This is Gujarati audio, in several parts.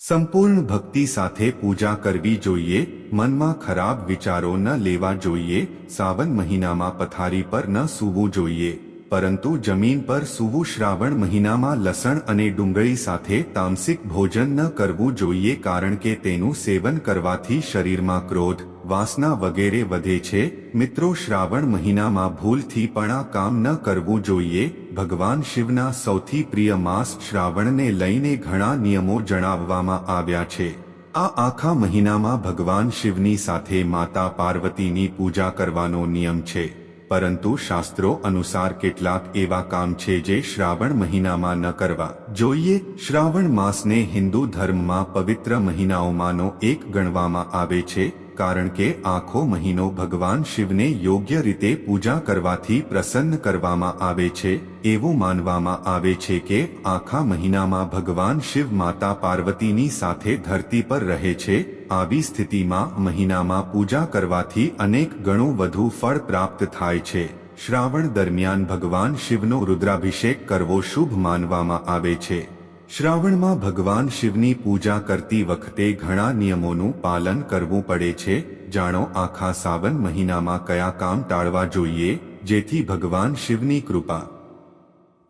સંપૂર્ણ ભક્તિ સાથે પૂજા કરવી જોઈએ, મનમાં ખરાબ વિચારો ન લેવા જોઈએ, સાવન મહિનામાં પથારી પર ન સૂવું જોઈએ, પરંતુ જમીન પર સૂવું શ્રાવણ મહિનામાં લસણ અને ડુંગળી સાથે તામસિક ભોજન ન કરવું જોઈએ કારણ કે તેનું સેવન કરવાથી શરીરમાં ક્રોધ, વાસના વગેરે વધે છે. મિત્રો, શ્રાવણ મહિનામાં ભૂલથી પણ આ કામ ન કરવું જોઈએ ભગવાન શિવના સૌથી પ્રિય માસ શ્રાવણને લઈને ઘણા નિયમો જણાવવામાં આવ્યા છે. આ આખા મહિનામાં ભગવાન શિવની સાથે માતા પાર્વતીની પૂજા કરવાનો નિયમ છે. પરંતુ શાસ્ત્રો અનુસાર કેટલાક એવા કામ છે જે શ્રાવણ મહિનામાં ન કરવા જોઈએ. શ્રાવણ માસને હિન્દુ ધર્મમાં પવિત્ર મહિનાઓમાંનો એક ગણવામાં આવે છે. કારણ કે આખો મહિનો ભગવાન શિવને યોગ્ય રીતે પૂજા કરવાથી પ્રસન્ન કરવામાં આવે છે, એવું માનવામાં આવે છે કે આખા મહિનામાં ભગવાન શિવ માતા પાર્વતીની સાથે ધરતી પર રહે છે, આવી સ્થિતિમાં મહિનામાં પૂજા કરવાથી અનેક ગણું વધુ ફળ પ્રાપ્ત થાય છે. શ્રાવણ દરમિયાન ભગવાન શિવનો રુદ્રાભિષેક કરવો શુભ માનવામાં આવે છે. શ્રાવણમાં ભગવાન શિવની પૂજા કરતી વખતે ઘણા નિયમોનું પાલન કરવું પડે છે. જાણો આખા સાવન મહિનામાં કયા કામ ટાળવા જોઈએ, જેથી ભગવાન શિવની કૃપા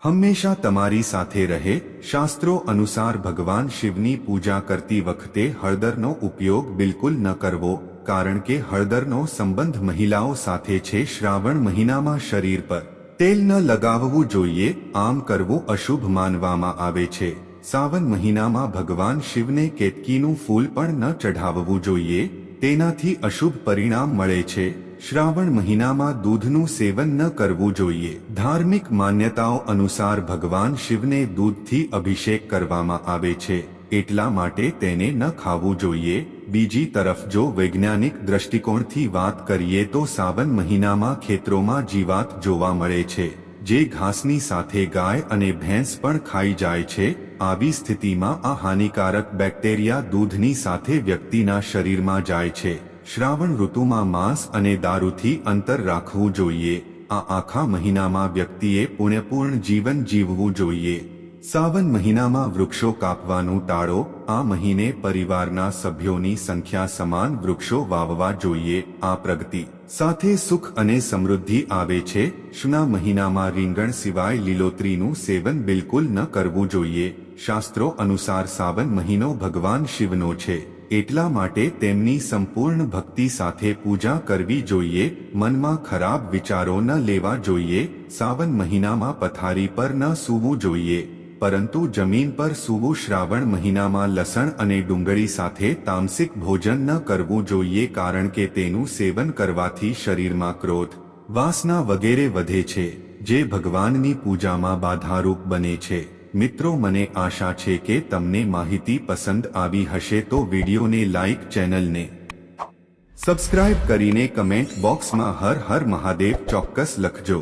હંમેશા તમારી સાથે રહે. શાસ્ત્રો અનુસાર ભગવાન શિવની પૂજા કરતી વખતે હળદરનો ઉપયોગ બિલકુલ ન કરવો, કારણ કે હળદરનો સંબંધ મહિલાઓ સાથે છે શ્રાવણ મહિનામાં શરીર પર. તેલ ન લગાવવું જોઈએ, આમ કરવું અશુભ માનવામાં આવે છે. સાવન મહિનામાં ભગવાન શિવને કેતકીનું ફૂલ પણ ન ચઢાવવું જોઈએ, તેનાથી અશુભ પરિણામ મળે છે. શ્રાવણ મહિનામાં દૂધનું સેવન ન કરવું જોઈએ. ધાર્મિક માન્યતાઓ અનુસાર ભગવાન શિવને દૂધથી અભિષેક કરવામાં આવે છે. એટલા માટે તેને ન ખાવું જોઈએ. બીજી તરફ જો વૈજ્ઞાનિક દ્રષ્ટિકોણથી વાત કરીએ તો સાવન મહિનામાં ખેતરોમાં જીવાત જોવા મળે છે. જે ઘાસની સાથે ગાય અને ભેંસ પણ ખાઈ જાય છે, આવી સ્થિતિમાં આ હાનિકારક બેક્ટેરિયા દૂધની સાથે વ્યક્તિના શરીરમાં જાય છે. શ્રાવણ ઋતુમાં માંસ અને દારૂથી અંતર રાખવું જોઈએ. આ આખા મહિનામાં વ્યક્તિએ પુણ્યપૂર્ણ જીવન જીવવું જોઈએ. સાવન મહિનામાં વૃક્ષો કાપવાનું ટાળો, આ મહિને પરિવારના સભ્યોની સંખ્યા સમાન વૃક્ષો વાવવા જોઈએ, આ પ્રગતિ સાથે સુખ અને સમૃદ્ધિ આવે છે. શુના મહિનામાં રીંગણ સિવાય લીલોતરીનું સેવન બિલકુલ ન કરવું જોઈએ. શાસ્ત્રો અનુસાર સાવન મહિનો ભગવાન શિવનો છે. એટલા માટે તેમની સંપૂર્ણ ભક્તિ સાથે પૂજા કરવી જોઈએ. મનમાં ખરાબ વિચારો ન લેવા જોઈએ. સાવન મહિનામાં પથારી પર ન સૂવું જોઈએ. પરંતુ જમીન પર સૂવું શ્રાવણ મહિનામાં લસણ અને ડુંગળી સાથે તામસિક ભોજન ન કરવું જોઈએ કારણ કે તેનું સેવન કરવાથી શરીરમાં ક્રોધ, વાસના વગેરે વધે છે, જે ભગવાનની પૂજામાં બાધારૂપ બને છે. મિત્રો, મને આશા છે કે તમને માહિતી પસંદ આવી હશે તો વિડીયોને લાઇક ચેનલને સબસ્ક્રાઇબ કરીને કમેન્ટ બોક્સમાં હર હર મહાદેવ ચોક્કસ લખજો.